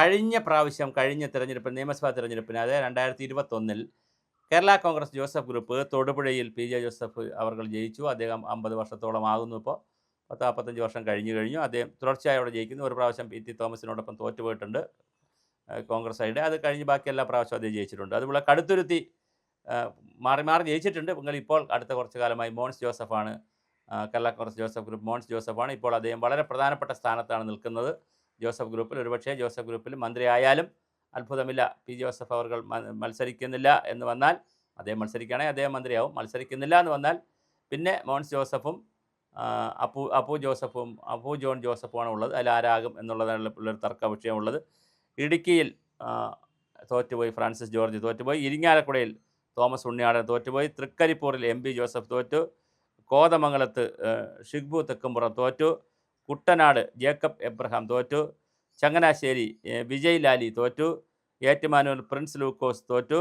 കഴിഞ്ഞ പ്രാവശ്യം കഴിഞ്ഞ തിരഞ്ഞെടുപ്പിൽ നിയമസഭാ തിരഞ്ഞെടുപ്പിന് അതായത് രണ്ടായിരത്തി ഇരുപത്തൊന്നിൽ കേരള കോൺഗ്രസ് ജോസഫ് ഗ്രൂപ്പ് തൊടുപുഴയിൽ പി ജെ ജോസഫ് അവർ ജയിച്ചു. അദ്ദേഹം അമ്പത് വർഷത്തോളം ആകുന്നു ഇപ്പോൾ. പത്ത് നാൽപ്പത്തഞ്ച് വർഷം കഴിഞ്ഞു കഴിഞ്ഞു. അദ്ദേഹം തുടർച്ചയായി അവിടെ ജയിക്കുന്നു. ഒരു പ്രാവശ്യം പി ടി തോമസിനോടൊപ്പം തോറ്റുപോയിട്ടുണ്ട് കോൺഗ്രസ് സൈഡ്. അത് കഴിഞ്ഞ് ബാക്കി എല്ലാ പ്രാവശ്യം അദ്ദേഹം ജയിച്ചിട്ടുണ്ട്. അതുപോലെ കടുത്തുരുത്തി മാറി മാറി ജയിച്ചിട്ടുണ്ട്. നിങ്ങൾ ഇപ്പോൾ അടുത്ത കുറച്ച് കാലമായി മോൻസ് ജോസഫാണ് കേരള കോൺഗ്രസ് ജോസഫ് ഗ്രൂപ്പ് മോൻസ് ജോസഫാണ്. ഇപ്പോൾ അദ്ദേഹം വളരെ പ്രധാനപ്പെട്ട സ്ഥാനത്താണ് നിൽക്കുന്നത്. ജോസഫ് ഗ്രൂപ്പിൽ ഒരുപക്ഷേ ജോസഫ് ഗ്രൂപ്പിൽ മന്ത്രി ആയാലും അത്ഭുതമില്ല. പി. ജോസഫ് അവർ മത്സരിക്കുന്നില്ല എന്ന് വന്നാൽ അദ്ദേഹം മത്സരിക്കുകയാണെങ്കിൽ അദ്ദേഹം മന്ത്രിയാവും. മത്സരിക്കുന്നില്ല എന്ന് വന്നാൽ പിന്നെ മോൻസ് ജോസഫും അപ്പു അപ്പു ജോസഫും അപ്പു ജോൺ ജോസഫുമാണ് ഉള്ളത്. അതിൽ ആരാകും എന്നുള്ളതാണ് തർക്ക വിഷയമുള്ളത്. ഇടുക്കിയിൽ തോറ്റുപോയി ഫ്രാൻസിസ് ജോർജ് തോറ്റുപോയി. ഇരിങ്ങാലക്കുടയിൽ തോമസ് ഉണ്ണിയാടൻ തോറ്റുപോയി. തൃക്കരിപ്പൂരിൽ എം പി ജോസഫ് തോറ്റു. കോതമംഗലത്ത് ഷിഗ്ബു തെക്കുംപുറം തോറ്റു. കുട്ടനാട് ജേക്കബ് എബ്രഹാം തോറ്റു. ചങ്ങനാശ്ശേരി വിജയ് ലാലി തോറ്റു. ഏറ്റുമാനൂർ പ്രിൻസ് ലൂക്കോസ് തോറ്റു.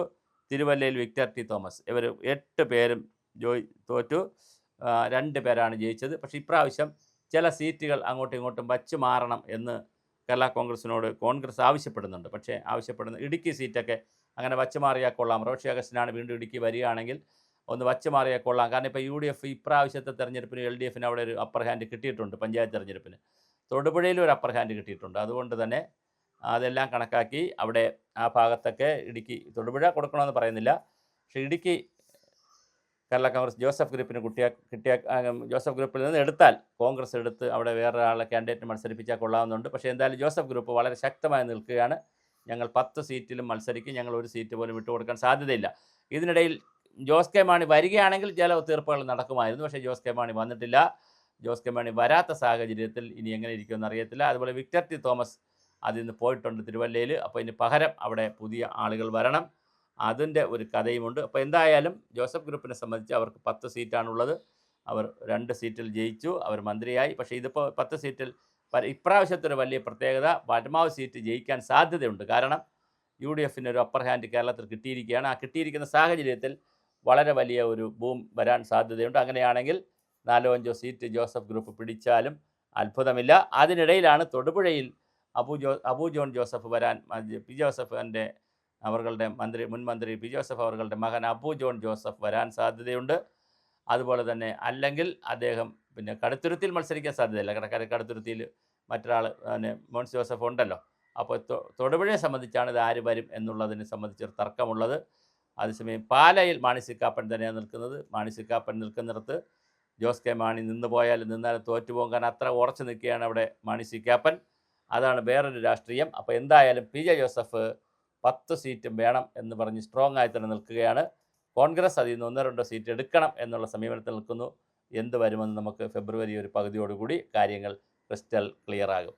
തിരുവല്ലയിൽ വിക്ടർ ടി തോമസ്. ഇവർ എട്ട് പേരും ജോയി തോറ്റു. രണ്ട് പേരാണ് ജയിച്ചത്. പക്ഷേ ഇപ്രാവശ്യം ചില സീറ്റുകൾ അങ്ങോട്ടും ഇങ്ങോട്ടും വച്ച് മാറണം എന്ന് കേരള കോൺഗ്രസിനോട് കോൺഗ്രസ് ആവശ്യപ്പെടുന്നുണ്ട്. പക്ഷേ ആവശ്യപ്പെടുന്ന ഇടുക്കി സീറ്റൊക്കെ അങ്ങനെ വച്ച് മാറിയാൽ കൊള്ളാം. റോഷി അഗസ്റ്റിനാണ് വീണ്ടും ഇടുക്കി വരികയാണെങ്കിൽ ഒന്ന് വച്ച് മാറിയാൽ കൊള്ളാം. കാരണം ഇപ്പോൾ യു ഡി എഫ് ഇപ്രാവശ്യത്തെ തെരഞ്ഞെടുപ്പിന് എൽ ഡി എഫിന് അവിടെ ഒരു അപ്പർ ഹാൻഡ് കിട്ടിയിട്ടുണ്ട് പഞ്ചായത്ത് തെരഞ്ഞെടുപ്പിന്. തൊടുപുഴയിലും ഒരു അപ്പർ ഹാൻഡ് കിട്ടിയിട്ടുണ്ട്. അതുകൊണ്ട് തന്നെ അതെല്ലാം കണക്കാക്കി അവിടെ ആ ഭാഗത്തൊക്കെ ഇടുക്കി തൊടുപുഴ കൊടുക്കണമെന്ന് പറയുന്നില്ല. പക്ഷേ ഇടുക്കി കേരള കോൺഗ്രസ് ജോസഫ് ഗ്രൂപ്പിന് കുട്ടിയ കിട്ടിയ ജോസഫ് ഗ്രൂപ്പിൽ നിന്ന് എടുത്താൽ കോൺഗ്രസ് എടുത്ത് അവിടെ വേറൊരാളെ ക്യാൻഡിഡേറ്റ് മത്സരിപ്പിച്ചാൽ കൊള്ളാവുന്നുണ്ട്. പക്ഷേ എന്തായാലും ജോസഫ് ഗ്രൂപ്പ് വളരെ ശക്തമായി നിൽക്കുകയാണ്. ഞങ്ങൾ പത്ത് സീറ്റിലും മത്സരിക്കും. ഞങ്ങൾ ഒരു സീറ്റ് പോലും വിട്ടുകൊടുക്കാൻ സാധ്യതയില്ല. ഇതിനിടയിൽ ജോസ് കെ മാണി വരികയാണെങ്കിൽ ചില തീർപ്പുകൾ നടക്കുമായിരുന്നു. പക്ഷേ ജോസ് കെ മാണി വന്നിട്ടില്ല. ജോസ് കെ മാണി വരാത്ത സാഹചര്യത്തിൽ ഇനി എങ്ങനെ ഇരിക്കുമെന്ന് അറിയത്തില്ല. അതുപോലെ വിക്ടർ ടി തോമസ് അതിൽ നിന്ന് പോയിട്ടുണ്ട് തിരുവല്ലയിൽ. അപ്പോൾ ഇനി പകരം അവിടെ പുതിയ ആളുകൾ വരണം. അതിന്റെ ഒരു കഥയുമുണ്ട്. അപ്പോൾ എന്തായാലും ജോസഫ് ഗ്രൂപ്പിനെ സംബന്ധിച്ച് അവർക്ക് പത്ത് സീറ്റാണുള്ളത്. അവർ രണ്ട് സീറ്റിൽ ജയിച്ചു. അവർ മന്ത്രിയായി. പക്ഷേ ഇതിപ്പോൾ പത്ത് സീറ്റിൽ ഇപ്രാവശ്യത്തൊരു വലിയ പ്രത്യേകത പരമാവധി സീറ്റ് ജയിക്കാൻ സാധ്യതയുണ്ട്. കാരണം യു ഡി എഫിന് ഒരു അപ്പർ ഹാൻഡ് കേരളത്തിൽ കിട്ടിയിരിക്കുകയാണ്. ആ കിട്ടിയിരിക്കുന്ന സാഹചര്യത്തിൽ വളരെ വലിയ ഒരു ബൂം വരാൻ സാധ്യതയുണ്ട്. അങ്ങനെയാണെങ്കിൽ നാലോ അഞ്ചോ സീറ്റ് ജോസഫ് ഗ്രൂപ്പ് പിടിച്ചാലും അത്ഭുതമില്ല. അതിനിടയിലാണ് തൊടുപുഴയിൽ അബു ജോ അബു ജോൺ ജോസഫ് വരാൻ പി ജോസഫിന്റെ അവരുടെ മന്ത്രി മുൻ മന്ത്രി പി ജോസഫ് അവരുടെ മകൻ അബു ജോൺ ജോസഫ് വരാൻ സാധ്യതയുണ്ട്. അതുപോലെ തന്നെ അല്ലെങ്കിൽ അദ്ദേഹം പിന്നെ കടുത്തുരുത്തിയിൽ മത്സരിക്കാൻ സാധ്യതയില്ല. കടക്കാരെ കടുത്തുരുത്തിയിൽ മറ്റൊരാൾ പിന്നെ മോൻസ് ജോസഫ് ഉണ്ടല്ലോ. അപ്പോൾ തൊടുപുഴയെ സംബന്ധിച്ചാണ് ഇത് ആര് വരും എന്നുള്ളതിനെ സംബന്ധിച്ചൊരു തർക്കമുള്ളത്. അതേസമയം പാലയിൽ മാണിസിക്കാപ്പൻ തന്നെയാണ് നിൽക്കുന്നത്. മാണിസിക്കാപ്പൻ നിൽക്കുന്നിടത്ത് ജോസ് കെ മാണി നിന്ന് പോയാൽ നിന്നാലും തോറ്റുപോകും. അത്ര ഉറച്ചു നിൽക്കുകയാണ് അവിടെ മാണിസിക്കാപ്പൻ അതാണ് വേറൊരു രാഷ്ട്രീയം. അപ്പോൾ എന്തായാലും പി ജെ ജോസഫ് പത്ത് സീറ്റും വേണം എന്ന് പറഞ്ഞ് സ്ട്രോങ് ആയി തന്നെ നിൽക്കുകയാണ്. കോൺഗ്രസ് അതിൽ നിന്ന് ഒന്നോ രണ്ടോ സീറ്റ് എടുക്കണം എന്നുള്ള സമീപനത്തിൽ നിൽക്കുന്നു. എന്ത് വരുമെന്ന് നമുക്ക് ഫെബ്രുവരി ഒരു പകുതിയോടുകൂടി കാര്യങ്ങൾ ക്രിസ്റ്റൽ ക്ലിയർ ആകും.